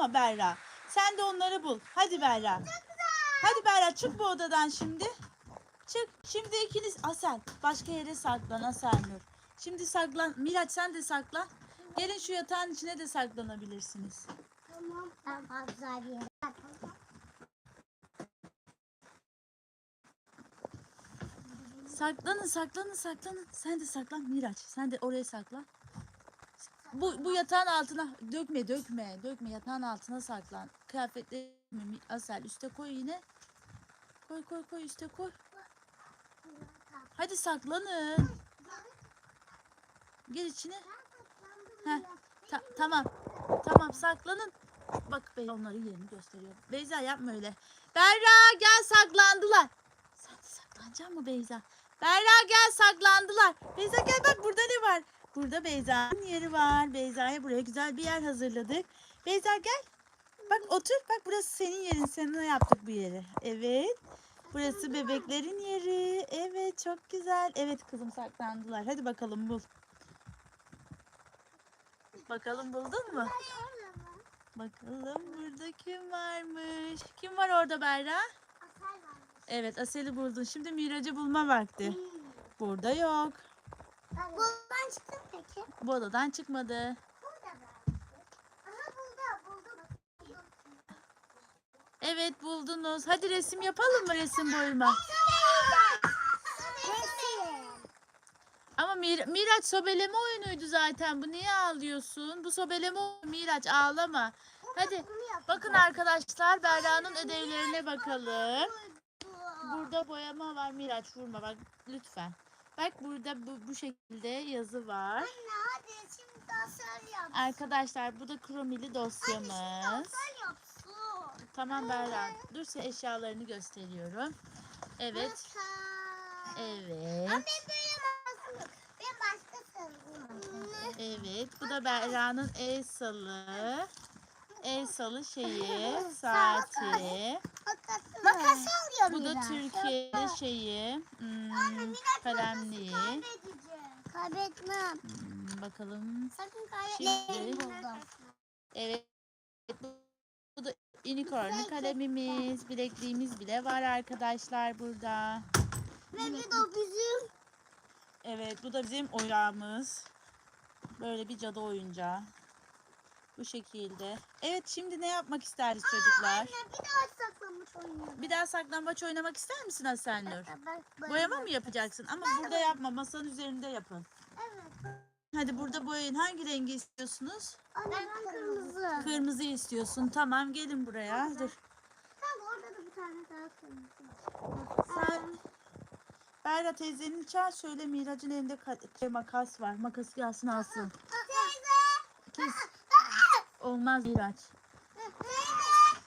mı Berra? Sen de onları bul. Hadi Berra. Hadi Berra çık bu odadan şimdi. Çık. Şimdi ikiniz Asel başka yere saklan Asel Nur. Şimdi saklan. Miraç sen de saklan. Gelin şu yatağın içine de saklanabilirsiniz. Tamam. Bir yere. Saklanın saklanın saklanın. Sen de saklan Miraç. Sen de oraya saklan. Bu, bu yatağın altına dökme dökme dökme yatağın altına saklan. Kıyafetlerimi Asel üste koy yine. Koy koy koy üste koy. Hadi saklanın. Gel içine. Heh, ta- tamam. Tamam saklanın. Bak ben onların yerini gösteriyorum. Beyza yapma öyle. Berra gel saklandılar. Sen de saklanacaksın mı Beyza? Berra gel saklandılar. Beyza gel bak burada ne var? Burada Beyza'nın yeri var. Beyza'ya buraya güzel bir yer hazırladık. Beyza gel. Bak otur. Bak burası senin yerin. Sana yaptık bu yeri. Evet. Burası bebeklerin yeri. Evet çok güzel. Evet kızım saklandılar. Hadi bakalım bul. Bakalım buldun mu? Bakalım burada kim varmış? Kim var orada Berra? Evet Asel'i buldun. Şimdi Mirac'ı bulma vakti. Burada yok. Çıktım peki. Bu odadan çıkmadı. Evet buldunuz. Hadi resim yapalım mı resim? Resim. Ama Mir- Miraç sobeleme oyunuydu zaten. Bu niye ağlıyorsun? Bu sobeleme oyunu Miraç ağlama. Hadi bakın arkadaşlar Berra'nın ödevlerine bakalım. Burada boyama var Miraç vurma bak lütfen. Bak burada bu, bu şekilde yazı var. Anne hadi şimdi dasör yap. Arkadaşlar bu da kromili dosyamız. Dasör yapsın. Tamam Berra. Dur size eşyalarını gösteriyorum. Evet. Ama Evet. ben böyle masum. Ben başka. Evet. Bu da Berra'nın el salı. El salı şeyi, saati. Makas alıyorum Bu da biraz. Türkiye'de şeyi, hmm, kalemliği. Kaybedeceğim. Kaybetmem. Hmm, bakalım. Sakın Şimdi- kaybetmem. Evet. Bu- Bu da unicorn kalemimiz, bilekliğimiz bile var arkadaşlar burada. Ve bir de o bizim. Evet, bu da bizim oyuncağımız. Böyle bir cadı oyuncağı. Bu şekilde. Evet, şimdi ne yapmak isteriz çocuklar? Anne bir daha saklanmış oynayalım. Bir daha saklambaç oynamak ister misin Asenur? Bak, Boyama mı yapacaksın? Ama burada yapma, masanın üzerinde yapın. Evet. Hadi burada boyayın. Hangi rengi istiyorsunuz? Anne ben kırmızı. Kırmızı istiyorsun. Tamam, gelin buraya. Dur. Tamam orada da bir tane daha kırmızı. Sen Berra teyzenin çağır söyle Miraç'ın elinde ka- makas var. Makası gelsin alsın. Teyze. Kes. Olmaz Miraç.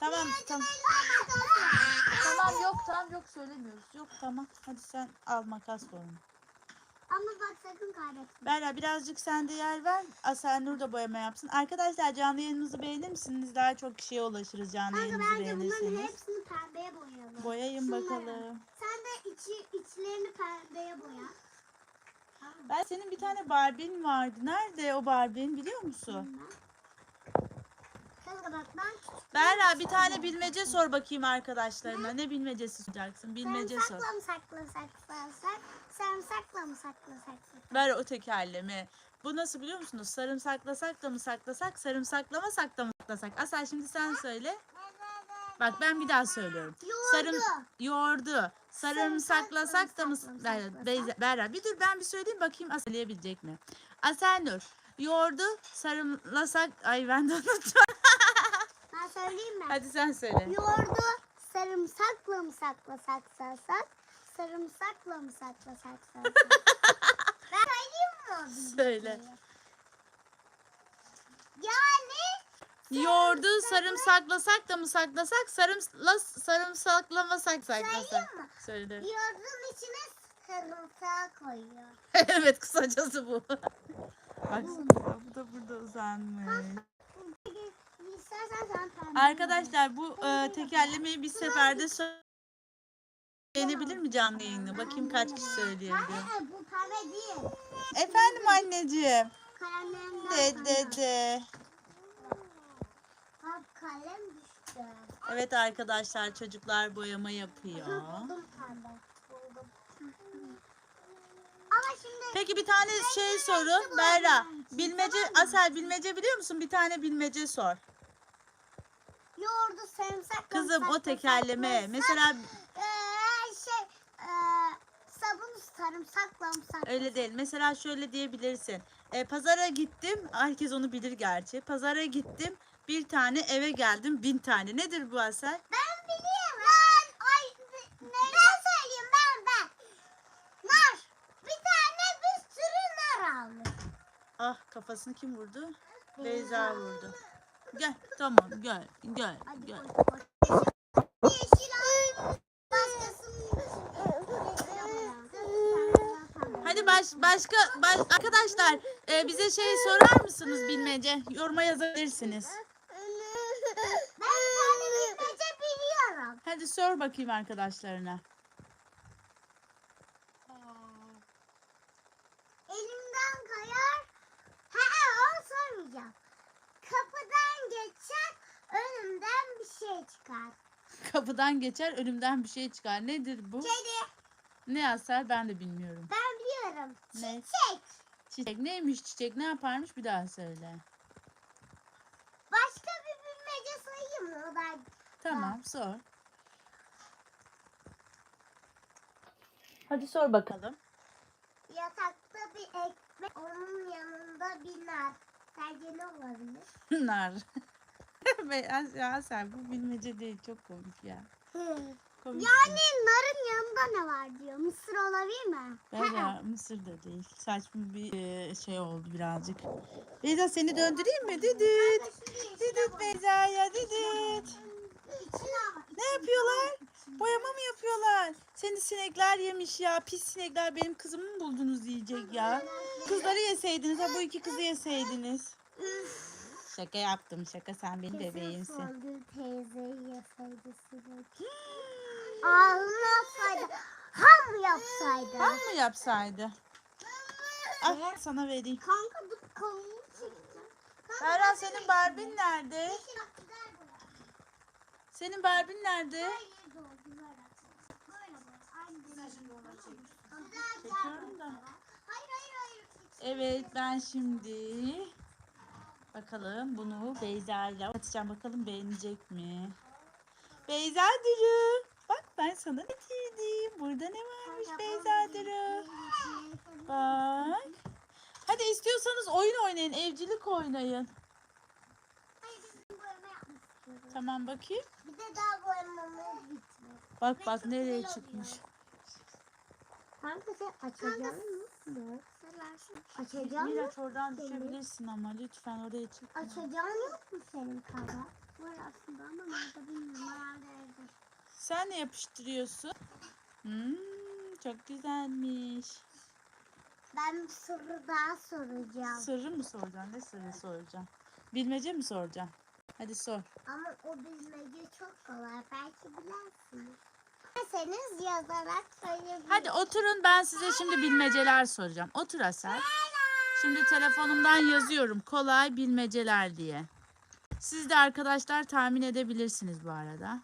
Tamam tamam. Tamam yok tamam yok söylemiyoruz. Yok tamam. Hadi sen al makas onu. Ama bak sakın kaybetme. Berra birazcık sen de yer ver. Asenur da boyama yapsın. Arkadaşlar canlı yayınımızı beğenir misiniz? Daha çok kişiye ulaşırız canlı Kanka yayınımızı bence bunların beğenirseniz. hepsini pembeye boyayalım. Boyayın Şunları. bakalım. Sen de içi, içlerini pembeye boya. Ben senin bir tane Barbie'n vardı. Nerede o Barbie'n biliyor musun? Bilmem. Kanka bak ben küçük. Berra bir tane bilmece sor bakayım arkadaşlarına. Ne bilmecesi soracaksın? Bilmece sor. Sarımsakla mı saklasak sarımsak? Sarımsakla mı saklasak? Ver o tekerleme. Bu nasıl biliyor musunuz? Sarımsaklasak da mı saklasak, sarımsaklamasak da mı saklasak? Asel şimdi sen söyle. Bak ben bir daha söylüyorum. Sarım Yoğurdu. Sarımsaklasak da mı? Berra, bir dur ben bir söyleyeyim bakayım Asel'leyebilecek mi? Aselnur. Yoğurdu sarımlasak ay ben de unuttum. Ben söyleyeyim mi? Hadi sen söyle. Yoğurdu sarımsakla mı saklasak sarsak? Sarımsakla mı saklasak sarsak? ben söyleyeyim mi? Söyle. Yani Yoğurdu sarımsaklasak da mı saklasak, sarımla sarımsaklamasak saklasak. Söyleyeyim mi? Söyle. yoğurdun içine sarımsağı koyuyor. evet kısacası bu. Baksana bu da burada uzanmış. Arkadaşlar bu e, tekerlemeyi bir seferde sö- Beğenebilir mi canlı yayını? Bakayım kaç kişi söyleyebiliyor. Bu pembe değil. Efendim anneciğim. De de de. Kalem düştü. Evet arkadaşlar çocuklar boyama yapıyor. Buldum pembe. Buldum. Ama şimdi Peki bir tane şey sorun Berra. Bilmece Asel bilmece biliyor musun? Bir tane bilmece sor. yoğurdu sarımsak. Kızım o tekerleme. Mesela Ee, şey ee, sabun sarımsak. öyle değil. Mesela şöyle diyebilirsin. E, pazara gittim. Herkes onu bilir gerçi. Pazara gittim. Bir tane eve geldim. Bin tane. Nedir bu Asel? Ben biliyorum. Ben ay ne? Ben söyleyeyim ben ben. Nar. Bir tane bir sürü nar almış. Ah kafasını kim vurdu? Beyza vurdu. Gel tamam gel gel gel. Hadi baş, başka baş, arkadaşlar e, bize şey sorar mısınız bilmece? Yoruma yazabilirsiniz. Ben bilmece biliyorum. Hadi sor bakayım arkadaşlarına. Elimden kayar. He onu sormayacağım. Kapıdan geçer. Önümden bir şey çıkar. Kapıdan geçer önümden bir şey çıkar. Nedir bu? Kedi. Ne Asel ben de bilmiyorum. Ben biliyorum. Ne? Çiçek. Çiçek neymiş çiçek ne yaparmış bir daha söyle. Başka bir bilmece sayayım mı? O da Tamam sor. Hadi sor bakalım. yatakta bir ekmek. Onun yanında bir nar. Sence ne olabilir? Nar. Asel bu bilmece değil çok komik ya. Komik Yani narın yanında ne var diyor. Mısır olabilir mi? Beyza Mısır da değil. Saçma bir e, şey oldu birazcık. Beyza seni döndüreyim mi? Didit. Didit Beyza ya didit. Ne yapıyorlar? Boyama mı yapıyorlar? Seni sinekler yemiş ya. Pis sinekler benim kızımı mı buldunuz yiyecek ya. Kızları yeseydiniz ha bu iki kızı yeseydiniz. Şaka yaptım şaka sen benim bebeğimsin. Songül teyzeyi yasaydı sinek. Ağzını yapsaydı. Ham yapsaydı. Mı yapsaydı? Ah sana vereyim. Kanka dur kolumu çekti. Berra senin Barbie'n nerede? Senin Barbie'n nerede? Çekiyorum da. Hayır hayır hayır. Evet ben şimdi bakalım bunu Beyza ile atacağım bakalım beğenecek mi? Beyza Duru. Bak ben sana ne getirdim. Burada ne varmış Beyza Duru? Bak. Hadi istiyorsanız oyun oynayın. Evcilik oynayın. Tamam bakayım. Bir de daha boyamamız bitmedi. Bak bak nereye çıkmış. Kanka sen açacaksın mı? Açacağım mı? Miraç oradan düşebilirsin ama lütfen oraya çıkma. Açacağın yok mu senin kanka? Var aslında ama nerede bilmiyorum. Herhalde evde. Sen ne yapıştırıyorsun? Hmm, çok güzelmiş. Ben bir soru daha soracağım. Sırrı mı soracaksın? Ne sırrı soracaksın? Bilmece mi soracaksın? Hadi sor. Ama o bilmece çok kolay. Belki bilersiniz. Derseniz yazarak söyleyebilirsiniz. Hadi oturun ben size şimdi bilmeceler soracağım. Otur Asel. Şimdi telefonumdan yazıyorum kolay bilmeceler diye. Siz de arkadaşlar tahmin edebilirsiniz bu arada.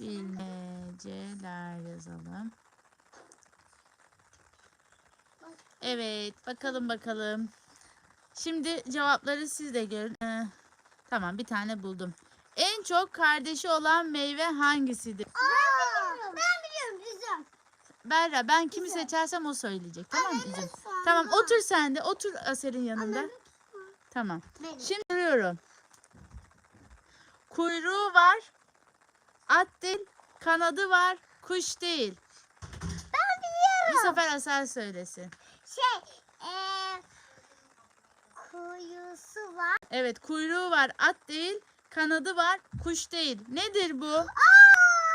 Bilmeceler yazalım. Evet bakalım bakalım. Şimdi cevapları siz de görün. Ee, tamam bir tane buldum. En çok kardeşi olan meyve hangisidir? Ben biliyorum. Ben biliyorum. Üzüm. Berra ben kimi Güzel. seçersem o söyleyecek. Tamam mı üzüm? lütfen. Tamam otur sen de. Otur Aser'in yanında. Tamam. Benim. Şimdi soruyorum. Kuyruğu var. At değil. Kanadı var. Kuş değil. Ben biliyorum. Bu sefer Aser söylesin. Şey, eee kuyusu var. Evet kuyruğu var. At değil. Kanadı var. Kuş değil. Nedir bu?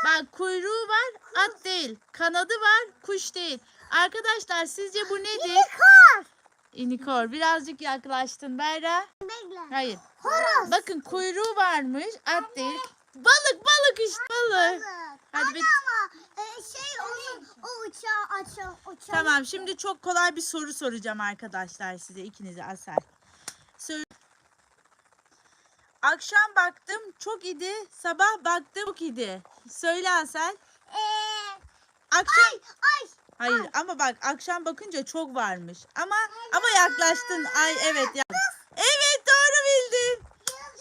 Bak kuyruğu var. At değil. Kanadı var. Kuş değil. Arkadaşlar sizce bu nedir? Unicorn. İnikor. Birazcık yaklaştın Berra. Bekle. Hayır. Horoz. Bakın kuyruğu varmış. At değil. Balık balık işte balık. Hadi bir- ama e, şey onun o uçağı uçağı. Tamam şimdi çok kolay bir soru soracağım arkadaşlar size ikinize Asel. Akşam baktım çok idi. Sabah baktım çok idi. Söyle Asel. Ee, Akşam ay ay. Hayır ama bak akşam bakınca çok varmış. Ama ama yaklaştın. Ay evet ya. Evet doğru bildin.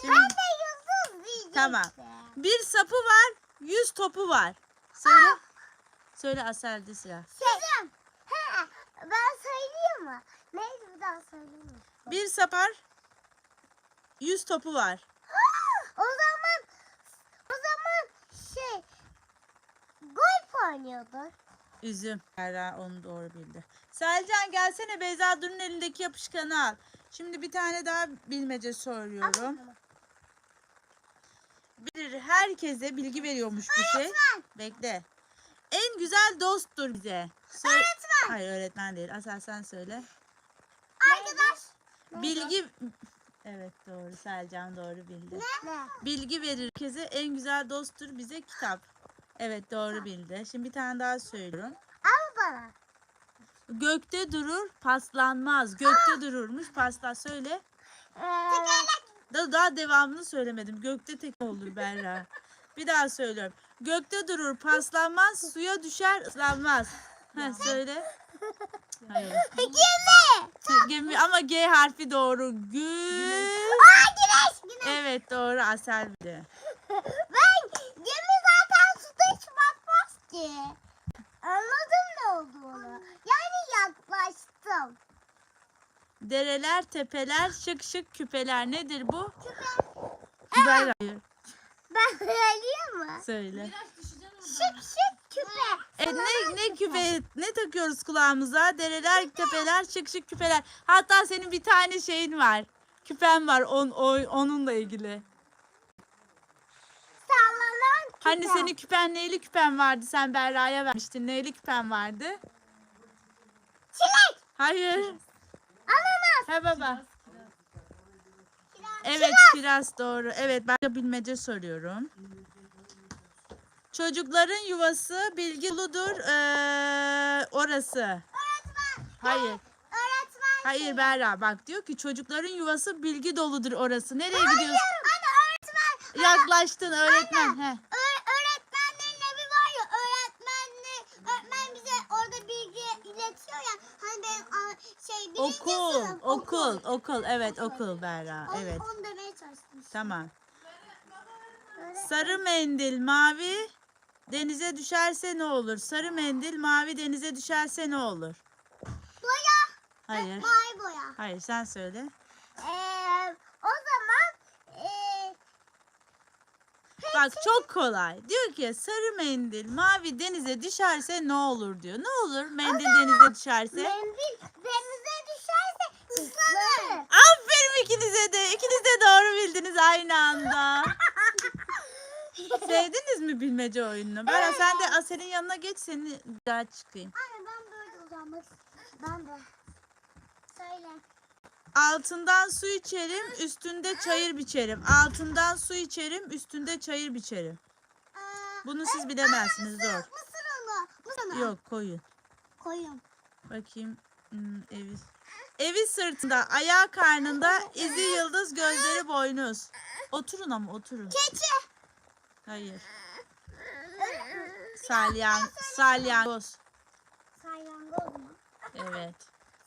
Şimdi- Ben de yıldız diyecektim. Tamam. Bir sapı var, yüz topu var. Söyle. Söyle Asel'de sıra. Kızım. He, ben söyleyeyim mi? Neydi bir daha söyleyeyim mi? Bir sapar, yüz topu var. o zaman o zaman şey golf oynuyordu. Üzüm. Berra onu doğru bildi. Selcan gelsene Beyza Dur'un elindeki yapışkanı al. Şimdi bir tane daha bilmece soruyorum. Bir herkese bilgi veriyormuş bir şey. Bekle. En güzel dosttur bize. Söyle- Öğretmen. Hayır öğretmen değil. Asel sen söyle. Arkadaş. Bilgi Evet doğru Selcan doğru bildi. Ne? Bilgi verir herkese en güzel dosttur bize kitap. Evet doğru bildi. Şimdi bir tane daha söylüyorum. Al bana. Gökte durur paslanmaz. Gökte dururmuş pasla söyle. Tekerlek. Da daha devamını söylemedim. Gökte tek olur Berra. Bir daha söylüyorum. Gökte durur paslanmaz suya düşer ıslanmaz. Ha söyle. Hayır. Gemi. Gemi ama G harfi doğru. Gül. Aa güneş. Güneş. Evet doğru Asel bildi. Ben gemi zaten suda hiç ki. Anladım ne olduğunu. Yani yaklaştım. Dereler, tepeler, şık şık küpeler. Nedir bu? Küpe. Berra. Hayır. Ben söyleyeyim mi? Söyle. Şık şık küpe. E, ne, ne küpe, ne takıyoruz kulağımıza? Dereler, tepeler, şık şık küpeler. Hatta senin bir tane şeyin var. Küpen var on, o- onunla ilgili. Hani senin küpen neyli küpen vardı? Sen Berra'ya vermiştin. Neyli küpen vardı? Çilek. Hayır. Ananas. Ha baba. Evet kiraz doğru. Evet de bilmece soruyorum. Çocukların yuvası bilgilidir ee, orası. Öğretmen. Hayır. Öğretmen. Hayır Berra bak diyor ki çocukların yuvası bilgi doludur orası. Nereye Hayır. gidiyorsun? Anne öğretmen. Yaklaştın öğretmen. He. Ö- öğretmenlerin evi var ya öğretmenle öğretmen bize orada bilgi iletiyor ya hani ben a, şey birinci Okul, okul. Evet okul Berra. Evet. onu demeye çalıştım. Tamam. Sarı mendil mavi denize düşerse ne olur? Sarı mendil mavi denize düşerse ne olur? Boya. Hayır. Mavi boya. Hayır sen söyle. Ee, o zaman ee, Bak çok kolay. Diyor ki sarı mendil mavi denize düşerse ne olur diyor. Ne olur mendil denize düşerse? mendil denize düşerse ıslanır. Aferin ikinize de. İkiniz de doğru bildiniz aynı anda. Sevdiniz mi bilmece oyununu? Bera sen de Asel'in yanına geç seni daha çıkayım. Anne ben böyle uzanmak. Ben de. Söyle. Altından su içerim, üstünde çayır biçerim. Altından su içerim, üstünde çayır biçerim. Ee, Bunu siz bilemezsiniz zor. Mısır unu. Mısır. Yok koyun. Koyun. Bakayım. Hmm, evi. Evi sırtında, ayağı karnında, izi yıldız, gözleri boynuz. Oturun ama oturun. Keçi. Hayır. Salyan, salyangoz. Salyangoz mu? Evet.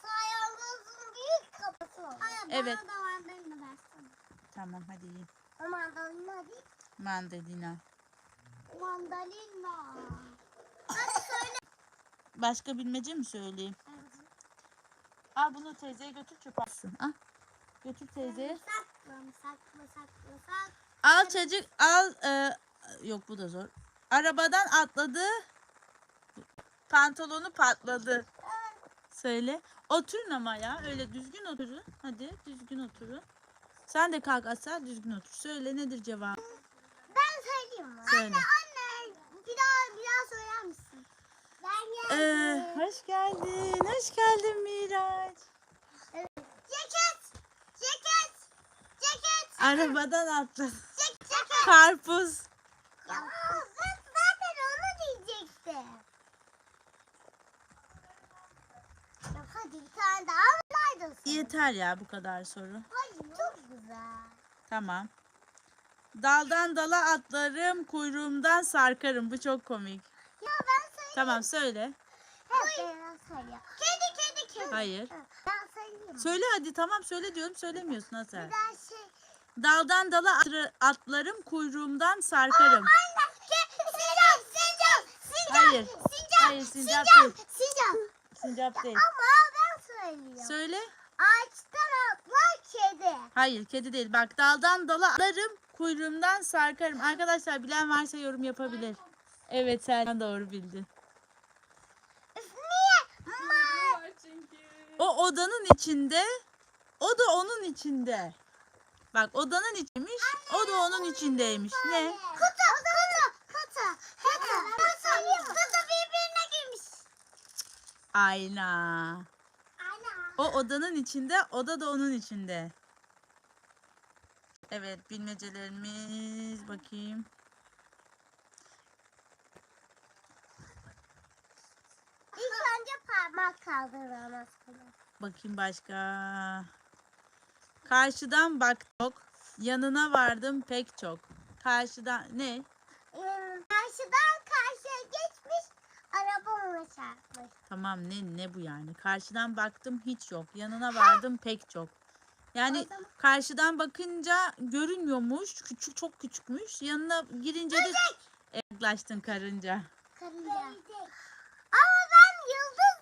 Salyangozun büyük kafası var. Evet. bana da mandalina versene. Tamam hadi yiyin. O mandalina değil. Mandalina. Mandalina. Hadi söyle. Başka bilmece mi söyleyeyim? Al bunu teyzeye götür çöpe atsın. Al. Götür teyzeye. Sakla sakla sakla sakla. Al çocuk al. e, yok bu da zor. Arabadan atladı. Pantolonu patladı. Söyle. Oturun ama ya. Öyle düzgün oturun. Hadi düzgün oturun. Sen de kalk Asel düzgün otur. Söyle nedir cevap? Ben söyleyeyim mi? Söyle. Anne bir daha bir daha söyler misin? Ben Ee, hoş geldin. Hoş geldin Miraç. Ceket. Ceket. Ceket. Arabadan atladı. Karpuz. Ya, ben zaten onu diyecektim. Ya hadi bir tane daha alaydın. Yeter ya bu kadar soru. Hayır çok güzel. Tamam. Daldan dala atlarım, kuyruğumdan sarkarım. Bu çok komik. Ya ben. Tamam söyle. Kedi kedi kedi. Hayır. Ben söyleyeyim. Söyle hadi tamam söyle diyorum söylemiyorsun Hasan. Daha şey. Daldan dala atlarım, kuyruğumdan sarkarım. Anne. Ke- sincap sincap sincap. Hayır. Sincap. Hayır, sincap değil. Sincap. Sincap değil. Ama ben söylüyorum. Söyle. Ağaçtan atlar kedi. Hayır kedi değil. Bak daldan dala atlarım, kuyruğumdan sarkarım. Arkadaşlar bilen varsa yorum yapabilir. Evet Selman doğru bildi. O odanın içinde, o da onun içinde. Bak odanın içiymiş, o da onun içindeymiş. Ne? Kutu kutu kutu. Kutu. Kutu. Kutu birbirine girmiş. Ayna. O odanın içinde, oda da onun içinde. Evet, bilmecelerimiz bakayım. Parmak kaldırmamız Bakayım başka. Karşıdan baktık, yanına vardım pek çok. Karşıdan ne? Karşıdan karşıya geçmiş, araba ona çarpmış. Tamam ne ne bu yani? Karşıdan baktım hiç yok. Yanına vardım pek çok. Yani zaman- karşıdan bakınca görünmüyormuş. Küçük çok küçükmüş. Yanına girince de yaklaştın karınca. Karınca. Ama ben yıldız.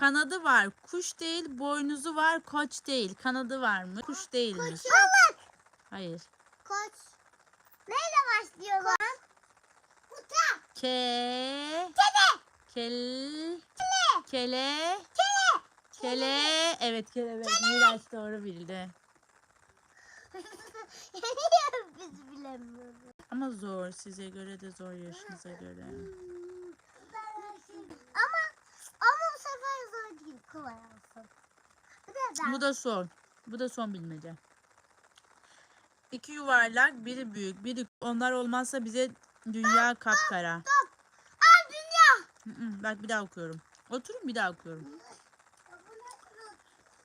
Kanadı var. Kuş değil, boynuzu var. Koç değil. Kanadı var mı? Kuş değilmiş. Balık. Hayır. Koç. Neyle başlıyor lan? Kuta. Ke Kedi. kel Kele. kele Kele. kele. Evet kelebek. Miraç doğru bildi. Biz bilemiyoruz? Ama zor. Size göre de zor yaşınıza göre. Ama ama bu sefer zor değil. Kolay olsun. Bu da son. Bu da son bilmece. İki yuvarlak, biri büyük, biri onlar olmazsa bize dünya kapkara. Top. Al dünya. Hı hı, Bak bir daha okuyorum. Oturun bir daha okuyorum.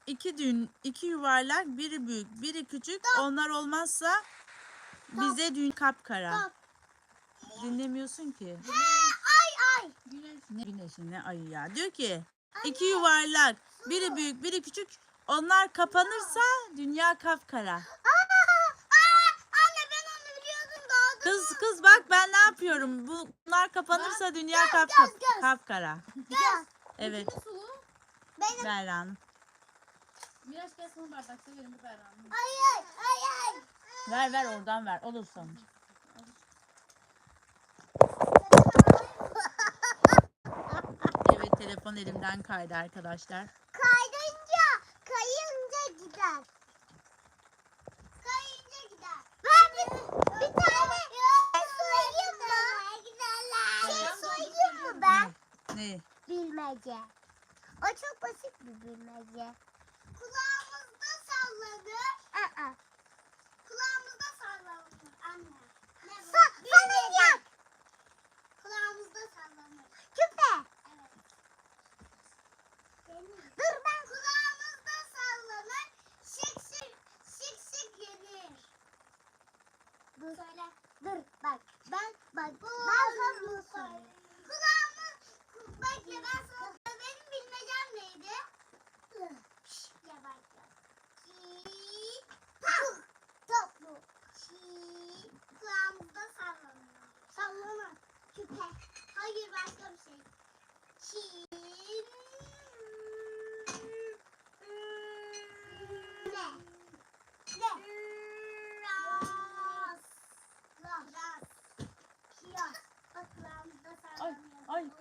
İki dün, iki yuvarlak, biri büyük, biri küçük. Onlar olmazsa bize dünya kapkara. Top. Dinlemiyorsun ki. He, ay ay. Ne güneşi ne ayı ya. Diyor ki iki yuvarlak, biri büyük, biri küçük. Onlar kapanırsa dünya kapkara. Aa, aa, anne ben onu biliyordum da. Kız kız bak ben ne yapıyorum? Bunlar kapanırsa dünya kap, kap, kapkara. Gel. Evet. Benim. Berran. Miraç gel sana bardak severim bu ay ay ay. Ver ver oradan ver. Olur sonuç. Evet telefon elimden kaydı arkadaşlar. Gider. Kayınca gider. Ben bir, bir tane şey söyleyeyim mi? Şey söyleyeyim mi ben? Ne? Bilmece. O çok basit bir bilmece. Kulağımızda sallanır. Aa. Kulağımızda sallanır anne. Sa sallanacak. Kulağımızda sallanır. Küpe. Evet. Dur ben. Kulağımızda sallanır. Şık şık şık şık yenir. Dur. Söyle. Dur bak. Ben bak. Ben sana bunu söyleyeyim. Kulağımı bekle ben sana benim bilmecem neydi?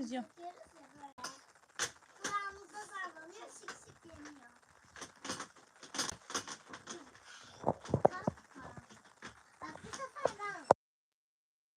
Кузя.